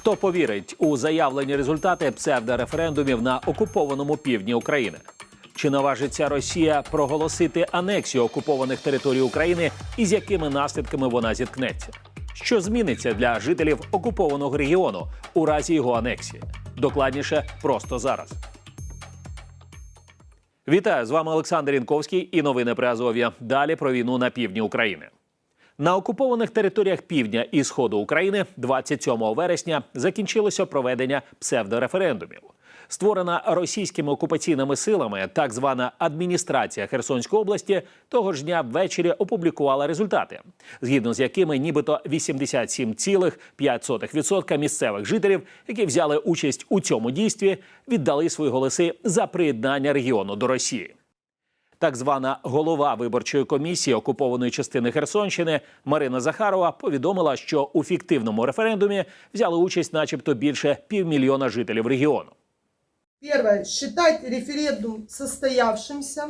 Хто повірить у заявлені результати псевдореферендумів на окупованому півдні України? Чи наважиться Росія проголосити анексію окупованих територій України і з якими наслідками вона зіткнеться? Що зміниться для жителів окупованого регіону у разі його анексії? Докладніше просто зараз. Вітаю з вами Олександр Інковський і новини при Азов'я. Далі про війну на півдні України. На окупованих територіях півдня і сходу України 27 вересня закінчилося проведення псевдореферендумів. Створена російськими окупаційними силами так звана адміністрація Херсонської області того ж дня ввечері опублікувала результати, згідно з якими нібито 87,5% місцевих жителів, які взяли участь у цьому дійстві, віддали свої голоси за приєднання регіону до Росії. Так звана голова виборчої комісії окупованої частини Херсонщини Марина Захарова повідомила, що у фіктивному референдумі взяли участь, начебто, більше півмільйона жителів регіону. Первое. Считать референдум состоявшимся.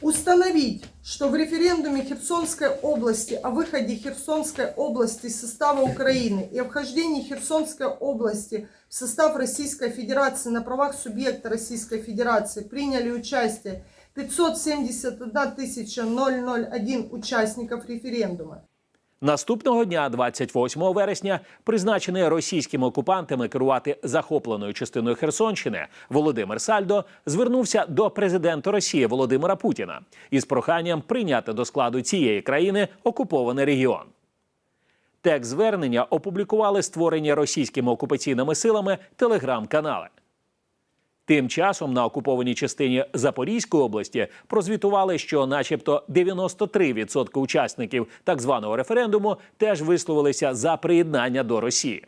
Установить, что в референдуме Херсонской области о выходе Херсонской области из состава Украины и о вхождении Херсонской области в состав Российской Федерации на правах субъекта Российской Федерации приняли участие 571 001 участников референдума. Наступного дня, 28 вересня, призначений російськими окупантами керувати захопленою частиною Херсонщини Володимир Сальдо звернувся до президента Росії Володимира Путіна із проханням прийняти до складу цієї країни окупований регіон. Текст звернення опублікували створені російськими окупаційними силами телеграм-канали. Тим часом на окупованій частині Запорізької області прозвітували, що, начебто, 93% учасників так званого референдуму теж висловилися за приєднання до Росії.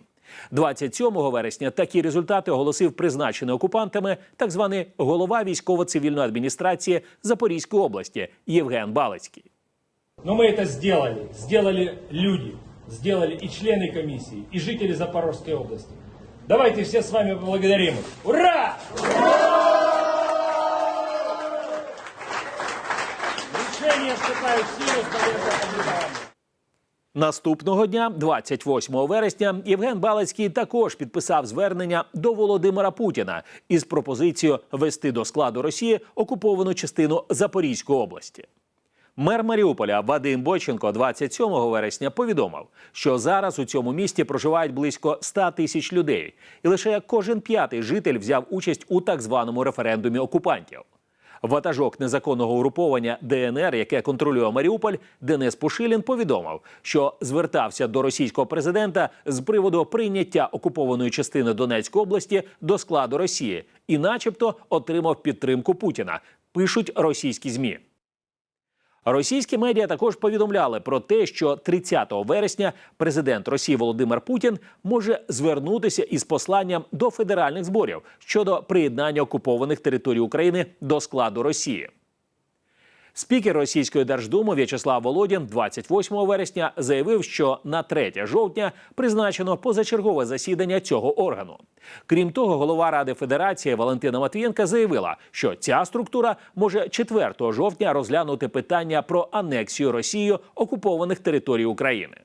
27 вересня такі результати оголосив призначений окупантами так званий голова військово-цивільної адміністрації Запорізької області Євген Балицький. Но мы это сделали. Сделали люди. Сделали и члены комиссии, и жители Запорожской области. Давайте все с вами поблагодарим их. Ура! Решение вступает в силу с. Наступного дня, 28 вересня, Євген Балицький також підписав звернення до Володимира Путіна із пропозицією вести до складу Росії окуповану частину Запорізької області. Мер Маріуполя Вадим Бойченко 27 вересня повідомив, що зараз у цьому місті проживають близько 100 тисяч людей, і лише кожен п'ятий житель взяв участь у так званому референдумі окупантів. Ватажок незаконного угруповання ДНР, яке контролює Маріуполь, Денис Пушилін повідомив, що звертався до російського президента з приводу прийняття окупованої частини Донецької області до складу Росії, і, начебто, отримав підтримку Путіна. Пишуть російські змі. Російські медіа також повідомляли про те, що 30 вересня президент Росії Володимир Путін може звернутися із посланням до федеральних зборів щодо приєднання окупованих територій України до складу Росії. Спікер російської держдуми В'ячеслав Володін 28 вересня заявив, що на 3 жовтня призначено позачергове засідання цього органу. Крім того, голова Ради Федерації Валентина Матвієнка заявила, що ця структура може 4 жовтня розглянути питання про анексію Росією окупованих територій України.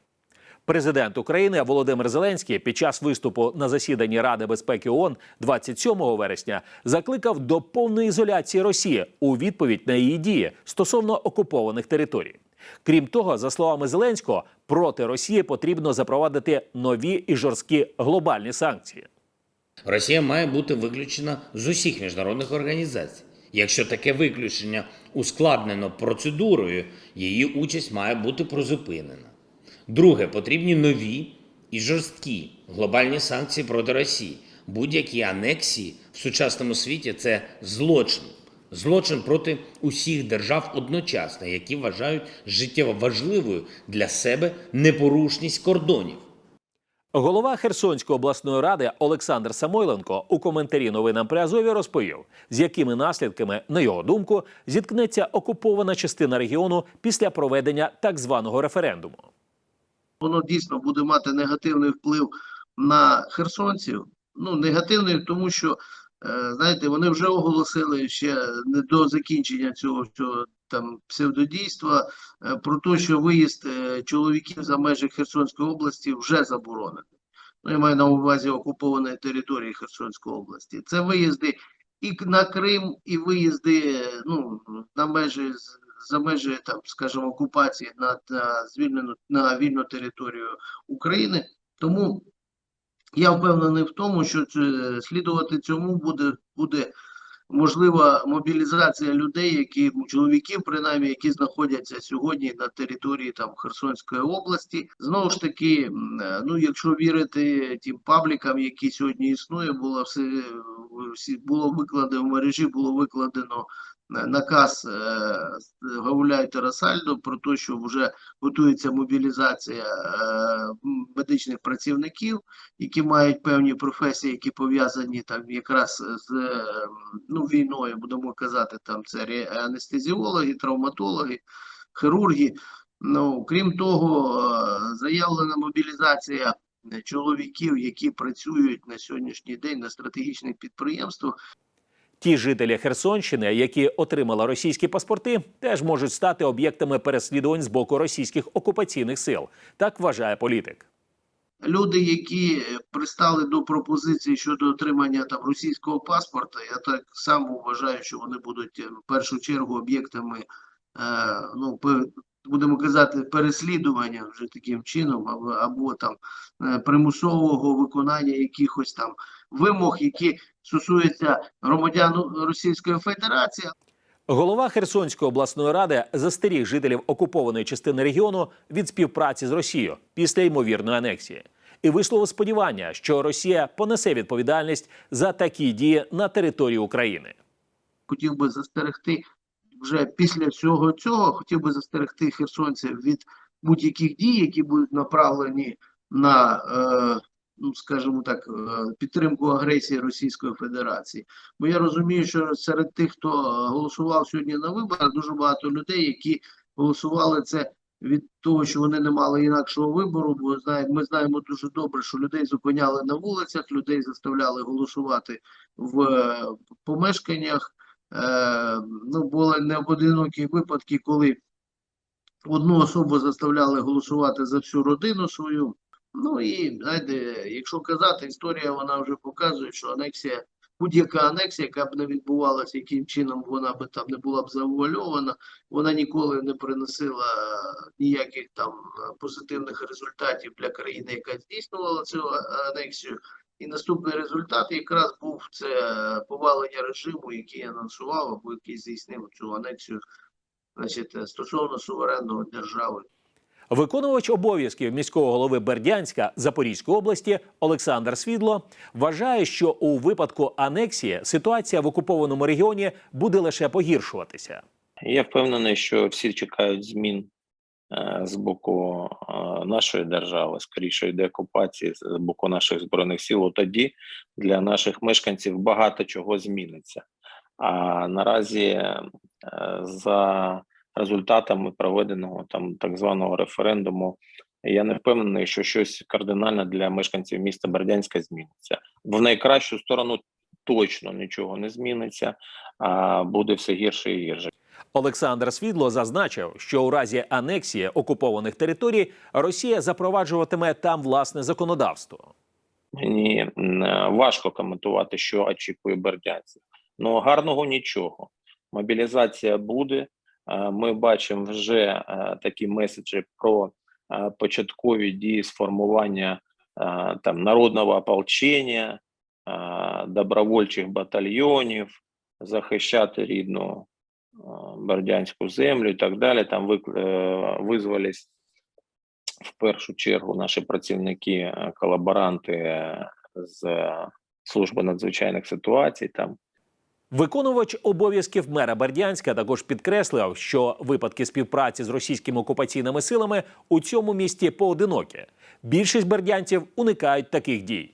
Президент України Володимир Зеленський під час виступу на засіданні Ради безпеки ООН 27 вересня закликав до повної ізоляції Росії у відповідь на її дії стосовно окупованих територій. Крім того, за словами Зеленського, проти Росії потрібно запровадити нові і жорсткі глобальні санкції. Росія має бути виключена з усіх міжнародних організацій. Якщо таке виключення ускладнено процедурою, її участь має бути призупинена. Друге, потрібні нові і жорсткі глобальні санкції проти Росії. Будь-які анексії в сучасному світі це злочин. Злочин проти усіх держав одночасно, які вважають життєво важливою для себе непорушність кордонів. Голова Херсонської обласної ради Олександр Самойленко у коментарі новинам при Азові розповів, з якими наслідками, на його думку, зіткнеться окупована частина регіону після проведення так званого референдуму. Воно дійсно буде мати негативний вплив на херсонців. Ну, негативний, тому що, е, знаєте, вони вже оголосили ще не до закінчення цього всього там псевдодійства е, про те, що виїзд е, чоловіків за межі Херсонської області вже заборонений. ну я маю на увазі окупованої території Херсонської області. Це виїзди і на Крим, і виїзди ну, на межі з- за межі там, скажімо, окупації на, на звільнену на вільну територію України. Тому я впевнений в тому, що слідувати цьому буде, буде можлива мобілізація людей, які чоловіків, принаймні, які знаходяться сьогодні на території там Херсонської області. Знову ж таки, е, ну якщо вірити тим паблікам, які сьогодні існує, було все е, було викладено в мережі, було викладено е, наказ е, з Гауляйтера Сальдо про те, що вже готується мобілізація е, медичних працівників які мають певні професії, які пов'язані там якраз з е, ну, війною, будемо казати, там це анестезіологи, травматологи, хірурги. Ну, крім того, е, заявлена мобілізація е, чоловіків, які працюють на сьогоднішній день на стратегічних підприємствах, Ті жителі Херсонщини, які отримали російські паспорти, теж можуть стати об'єктами переслідувань з боку російських окупаційних сил. Так вважає політик. люди, які пристали до пропозиції щодо отримання там російського паспорта, я так само вважаю, що вони будуть е, в першу чергу об'єктами, е, ну будемо казати, переслідування вже таким чином, або, або там е, примусового виконання якихось там вимог, які стосуються громадян Російської Федерації, Голова Херсонської обласної ради застеріг жителів окупованої частини регіону від співпраці з Росією після ймовірної анексії і висловив сподівання, що Росія понесе відповідальність за такі дії на території України. хотів би застерегти вже після всього цього, хотів би застерегти херсонців від будь-яких дій, які будуть направлені на, е, ну скажімо так, е, підтримку агресії Російської Федерації. Бо я розумію, що серед тих, хто голосував сьогодні на виборах, дуже багато людей, які голосували це. Від того, що вони не мали інакшого вибору, бо знає, ми знаємо дуже добре, що людей зупиняли на вулицях, людей заставляли голосувати в е, помешканнях. Е, ну, були неодинокі випадки, коли одну особу заставляли голосувати за всю родину свою. Ну і знаєте, якщо казати, історія вона вже показує, що анексія, будь-яка анексія, яка б не відбувалася, яким чином вона би там не була б завуальована, вона ніколи не приносила е, ніяких там е, позитивних результатів для країни, яка здійснювала цю е, анексію. І наступний результат якраз був це повалення режиму, який анонсував або який здійснив цю анексію, значить, стосовно суверенного держави. Виконувач обов'язків міського голови Бердянська Запорізької області Олександр Свідло вважає, що у випадку анексії ситуація в окупованому регіоні буде лише погіршуватися. Я впевнений, що всі чекають змін е, з боку е, нашої держави, скоріше деокупації з боку наших збройних сил. Тоді для наших мешканців багато чого зміниться. А наразі е, за результатами проведеного там так званого референдуму, я не впевнений, що щось кардинально для мешканців міста Бердянська зміниться. В найкращу сторону точно нічого не зміниться, а буде все гірше і гірше. Олександр Свідло зазначив, що у разі анексії окупованих територій Росія запроваджуватиме там власне законодавство. Мені важко коментувати, що очікує бердянців. Ну гарного нічого. Мобілізація буде. Е, Ми бачимо вже е, такі меседжі про е, початкові дії сформування там народного ополчення, добровольчих батальйонів, захищати рідну бердянську землю і так далі. Там визвались в першу чергу наші працівники, колаборанти з служби надзвичайних ситуацій. Там Виконувач обов'язків мера Бердянська також підкреслив, що випадки співпраці з російськими окупаційними силами у цьому місті поодинокі. Більшість бердянців уникають таких дій.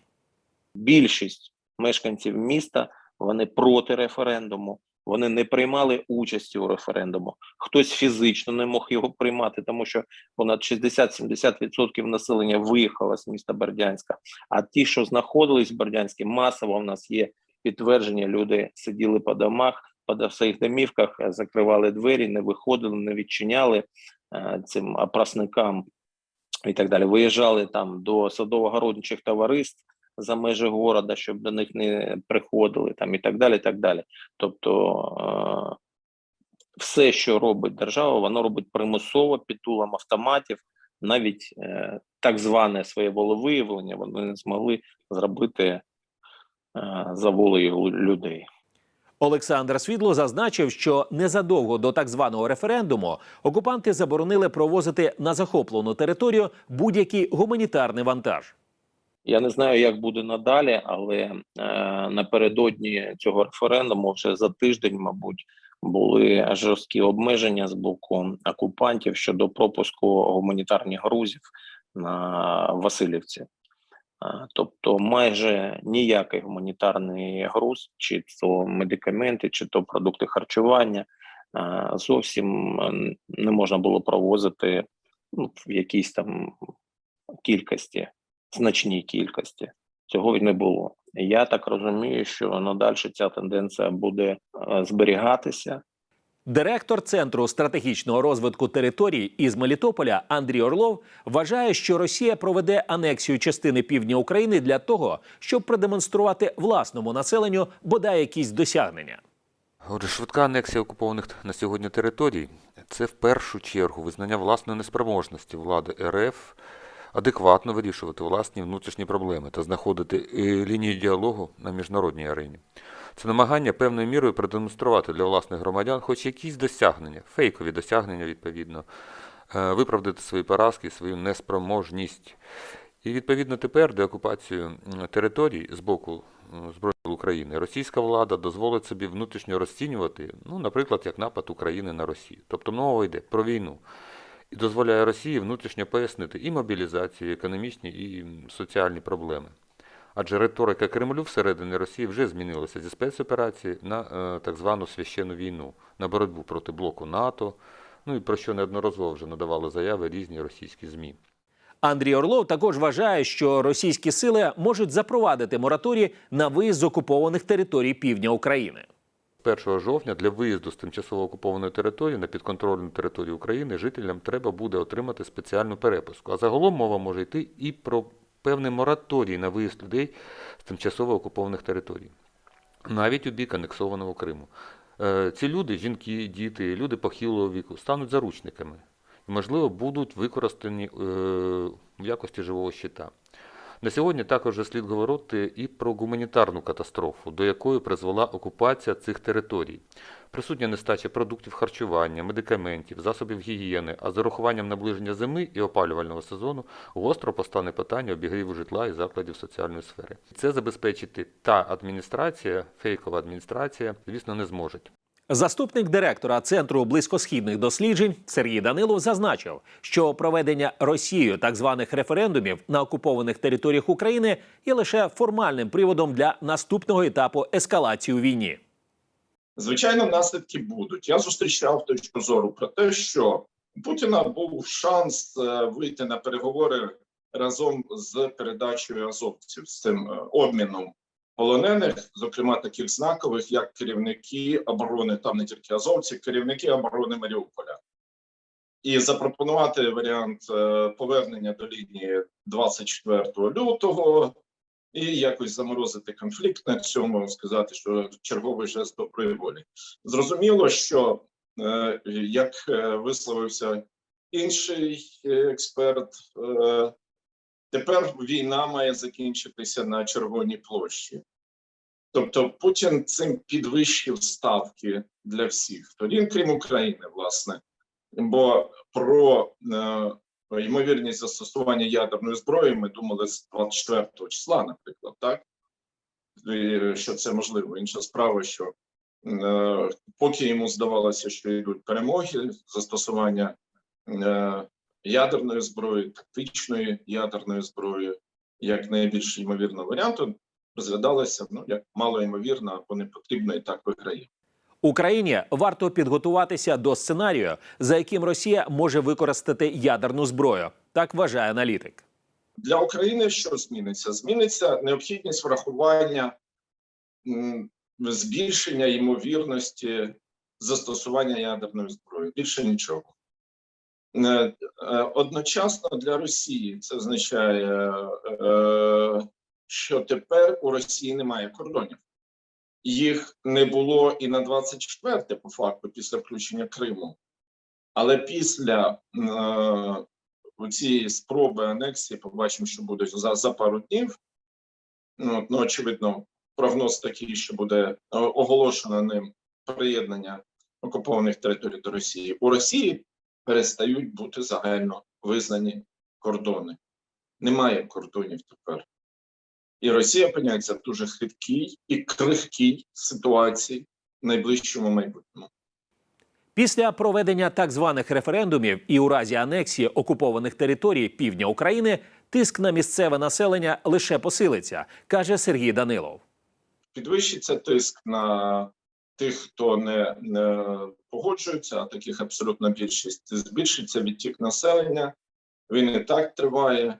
більшість мешканців міста вони проти референдуму. Вони не приймали участі у референдуму. Хтось фізично не мог його приймати, тому що понад 60-70% населення виїхало з міста Бердянська. А ті, що знаходились в Бердянську, масово в нас є підтвердження. Люди сиділи по домах, по своїх домівках, е, закривали двері, не виходили, не відчиняли е, цим опрасникам і так далі. Виїжджали там до садово-городничих товариств за межі города, щоб до них не приходили, там і так далі. так далі. Тобто е, все, що робить держава, воно робить примусово під дулом автоматів, навіть так зване своє волевиявлення вони не змогли зробити за волею людей. Олександр Світло зазначив, що незадовго до так званого референдуму окупанти заборонили провозити на захоплену територію будь-який гуманітарний вантаж. Я не знаю, як буде надалі, але е, напередодні цього референдуму, вже за тиждень, мабуть, були жорсткі обмеження з боку окупантів щодо пропуску гуманітарних грузів на Васильівці. Тобто, майже ніякий гуманітарний груз, чи то медикаменти, чи то продукти харчування, зовсім не можна було провозити ну, в якійсь там кількості значній кількості. Цього й не було. Я так розумію, що надалі ця тенденція буде зберігатися. Директор центру стратегічного розвитку територій із Мелітополя Андрій Орлов вважає, що Росія проведе анексію частини півдня України для того, щоб продемонструвати власному населенню бодай якісь досягнення. Отже, швидка анексія окупованих на сьогодні територій це в першу чергу визнання власної неспроможності влади РФ адекватно вирішувати власні внутрішні проблеми та знаходити е, лінію діалогу на міжнародній арені. Це намагання певною мірою продемонструвати для власних громадян хоч якісь досягнення, фейкові досягнення, відповідно, е, виправдати свої поразки, свою неспроможність. І відповідно тепер деокупацію територій з боку Збройних України російська влада дозволить собі внутрішньо розцінювати, ну, наприклад, як напад України на Росію. Тобто мова йде про війну. І дозволяє Росії внутрішньо пояснити і мобілізацію, і економічні, і соціальні проблеми. Адже риторика Кремлю всередині Росії вже змінилася зі спецоперації на е, так звану священну війну, на боротьбу проти блоку НАТО, ну і про що неодноразово вже надавали заяви різні російські ЗМІ. Андрій Орлов також вважає, що російські сили можуть запровадити мораторій на виїзд з окупованих територій півдня України. 1 жовтня для виїзду з тимчасово окупованої території на підконтрольну територію України жителям треба буде отримати спеціальну перепуску. А загалом мова може йти і про певний мораторій на виїзд людей з тимчасово окупованих територій, навіть у бік анексованого Криму. Е, Ці люди, жінки, діти, люди похилого віку, стануть заручниками і, можливо, будуть використані е, в якості живого щита. На сьогодні також слід говорити і про гуманітарну катастрофу, до якої призвела окупація цих територій. Присутня нестача продуктів харчування, медикаментів, засобів гігієни, а з урахуванням наближення зими і опалювального сезону гостро постане питання обігріву житла і закладів соціальної сфери. Це забезпечити та адміністрація, фейкова адміністрація, звісно, не зможуть. Заступник директора Центру близькосхідних досліджень Сергій Данилов зазначив, що проведення Росією так званих референдумів на окупованих територіях України є лише формальним приводом для наступного етапу ескалації у війні. Звичайно, наслідки будуть. Я зустрічав точку зору про те, що у Путіна був шанс е, вийти на переговори разом з передачею азовців з цим е, обміном полонених, зокрема таких знакових, як керівники оборони, там не тільки азовці, керівники оборони Маріуполя, і запропонувати варіант е, повернення до лінії 24 лютого. І якось заморозити конфлікт на цьому, сказати, що черговий жест доброї волі. Зрозуміло, що е, як е, висловився інший експерт, тепер війна має закінчитися на Червоній площі. Тобто Путін цим підвищив ставки для всіх сторін, крім України, власне. Бо про е, ймовірність застосування ядерної зброї ми думали з 24 числа, наприклад, так І, що це можливо. Інша справа, що е, поки йому здавалося, що йдуть перемоги, застосування е, ядерної зброї, тактичної ядерної зброї, як найбільш ймовірного варіанту, розглядалося ну як мало ймовірно або не потрібно і так виграє. Україні варто підготуватися до сценарію, за яким Росія може використати ядерну зброю. Так вважає аналітик. для України що зміниться? Зміниться необхідність врахування збільшення ймовірності застосування ядерної зброї. Більше нічого. Е, е, Одночасно для Росії це означає, е, що тепер у Росії немає кордонів. Їх не було і на 24 по факту після включення Криму. Але після е, цієї спроби анексії побачимо, що буде за, за пару днів. Ну, ну, очевидно, прогноз такий, що буде е, оголошено ним приєднання окупованих територій до Росії. У Росії перестають бути загально визнані кордони. Немає кордонів тепер. І Росія опиняється в дуже хиткій і крихкій ситуації в найближчому майбутньому. Після проведення так званих референдумів і у разі анексії окупованих територій півдня України тиск на місцеве населення лише посилиться, каже Сергій Данилов. Підвищиться тиск на тих, хто не, не погоджується, а таких абсолютна більшість. Збільшиться відтік населення. Він і так триває,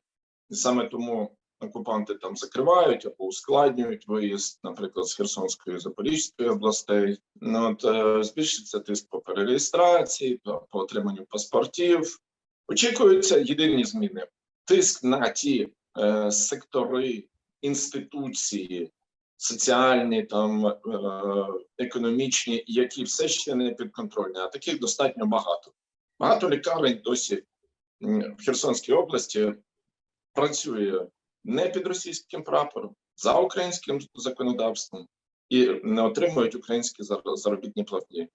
і саме тому окупанти там закривають або ускладнюють виїзд, наприклад, з Херсонської Запорізької областей. Ну, от, е, збільшиться тиск по перереєстрації, по, по отриманню паспортів. Очікуються єдині зміни: тиск на ті е, сектори, інституції, соціальні, там е, економічні, які все ще не підконтрольні, а таких достатньо багато. Багато лікарень досі в Херсонській області працює не під російським прапором, за українським законодавством і не отримують українські зар- заробітні платні.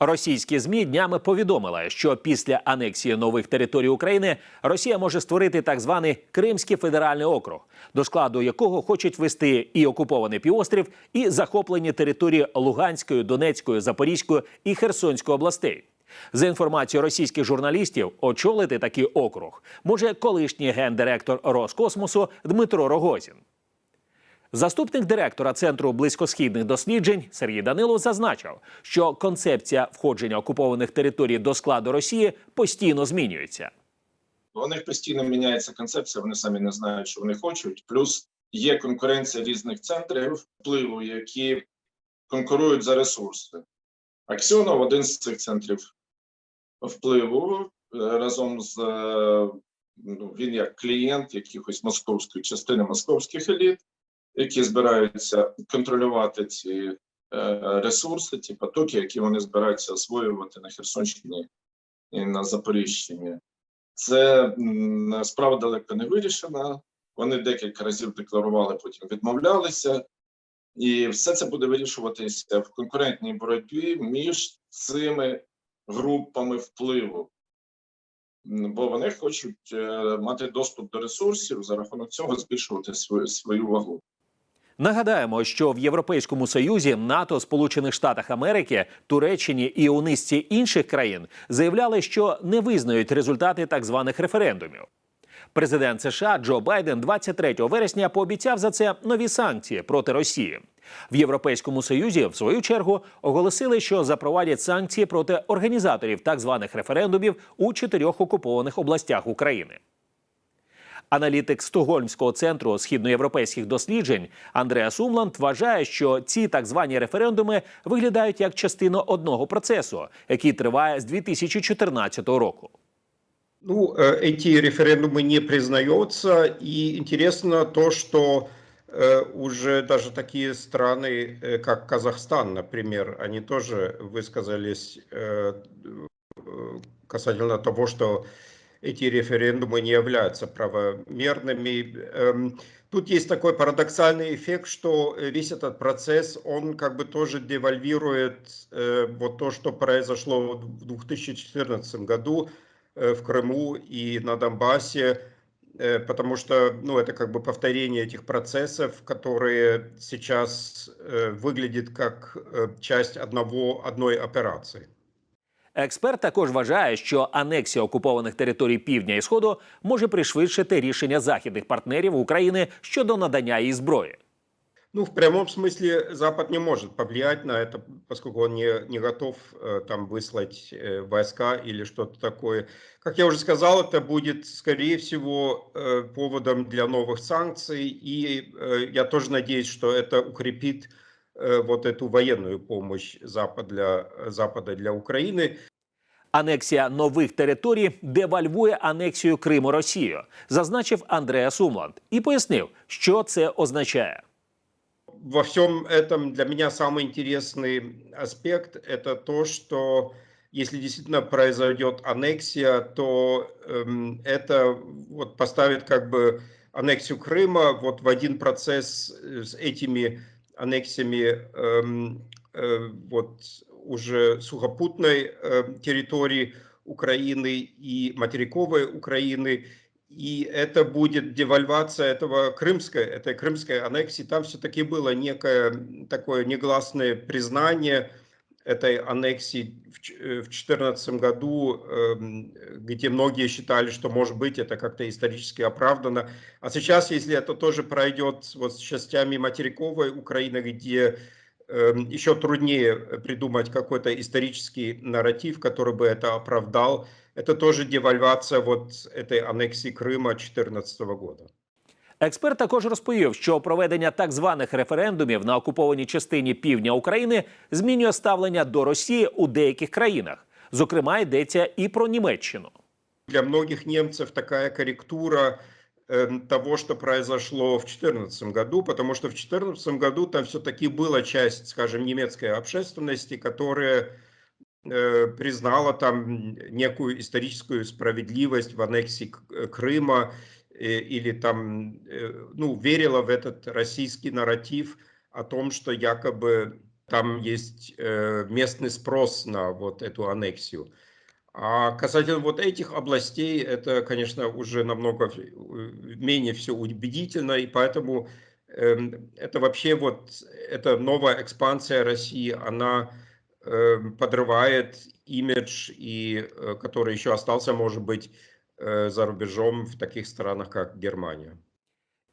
Російські змі днями повідомили, що після анексії нових територій України Росія може створити так званий Кримський федеральний округ, до складу якого хочуть вести і окупований півострів, і захоплені території Луганської, Донецької, Запорізької і Херсонської областей. За інформацією російських журналістів, очолити такий округ може колишній гендиректор Роскосмосу Дмитро Рогозін. Заступник директора Центру близькосхідних досліджень Сергій Данилов зазначив, що концепція входження окупованих територій до складу Росії постійно змінюється. У них постійно міняється концепція, вони самі не знають, що вони хочуть. Плюс є конкуренція різних центрів впливу, які конкурують за ресурси. Аксьонов один з цих центрів впливу е, разом з е, ну, він як клієнт якихось московської частини московських еліт, які збираються контролювати ці е, ресурси, ті потоки, які вони збираються освоювати на Херсонщині і на Запоріжчині. Це справа далеко не вирішена. Вони декілька разів декларували, потім відмовлялися. І все це буде вирішуватися в конкурентній боротьбі між цими групами впливу. Бо вони хочуть е, мати доступ до ресурсів, за рахунок цього збільшувати свою, свою вагу. Нагадаємо, що в Європейському Союзі, НАТО, Сполучених Штатах Америки, Туреччині і у низці інших країн заявляли, що не визнають результати так званих референдумів. Президент США Джо Байден 23 вересня пообіцяв за це нові санкції проти Росії. В Європейському Союзі, в свою чергу, оголосили, що запровадять санкції проти організаторів так званих референдумів у чотирьох окупованих областях України. Аналітик Стокгольмського центру східноєвропейських досліджень Андреас Умланд вважає, що ці так звані референдуми виглядають як частина одного процесу, який триває з 2014 року. Ну, э, эти референдумы не признаются, и интересно то, что э, уже даже такие страны, э, как Казахстан, например, они тоже высказались касательно того, что эти референдумы не являются правомерными. Эм, Тут есть такой парадоксальный эффект, что весь этот процесс, он как бы тоже девальвирует вот то, что произошло в 2014 году, в Крыму и на Донбассе, э, потому что ну, это как бы повторение этих процессов, которые сейчас э, выглядят как э, часть одного, одной операции. Експерт також вважає, що анексія окупованих територій півдня і сходу може пришвидшити рішення західних партнерів України щодо надання їй зброї. Ну, в прямом смысле Запад не может повлиять на это, поскольку он не, не готов э, там выслать э, войска или что-то такое. Как я уже сказал, это будет, скорее всего, э, поводом для новых санкций. И э, я тоже надеюсь, что это укрепит э, вот эту военную помощь Запад для, Запада для Украины. Анексія нових територій девальвує анексію Криму Росією, зазначив Андреас Умланд і пояснив, що це означає. во всем этом для меня самый интересный аспект – это то, что если действительно произойдет аннексия, то эм, это вот поставит как бы аннексию Крыма вот в один процесс э, с этими аннексиями эм, э, вот уже сухопутной э, территории Украины и материковой Украины, и это будет девальвация этого крымской, этой крымской аннексии. Там все-таки было некое такое негласное признание этой аннексии в 2014 году, эм, где многие считали, что, может быть, это как-то исторически оправдано. А сейчас, если это тоже пройдет вот с частями материковой Украины, где эм, еще труднее придумать какой-то исторический нарратив, который бы это оправдал, это тоже девальвация вот этой аннексии Крыма 2014 года. Експерт також розповів, що проведення так званих референдумів на окупованій частині півдня України змінює ставлення до Росії у деяких країнах. Зокрема, йдеться і про Німеччину. Для многих немцев такая корректура э, того, что произошло в 2014 году, потому что в 2014 году там все-таки была часть, скажем, немецкой общественности, которая э, признала там некую историческую справедливость в аннексии э, Крыма э, или там, э, ну, верила в этот российский нарратив о том, что якобы там есть э, местный спрос на вот эту аннексию. А касательно вот этих областей, это, конечно, уже намного э, менее все убедительно, и поэтому эм, это вообще вот эта новая экспансия России, она подрывает имидж, и, э, который еще остался, может быть, э, за рубежом в таких странах, как Германия.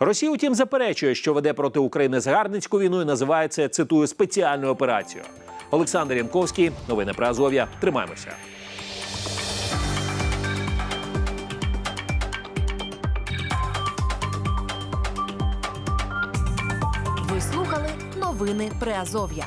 Росія, утім, заперечує, що веде проти України згарницьку війну і називає це, цитую, спеціальною операцією. Олександр Янковський, новини про Азов'я. Тримаємося. Ви слухали новини Приазов'я.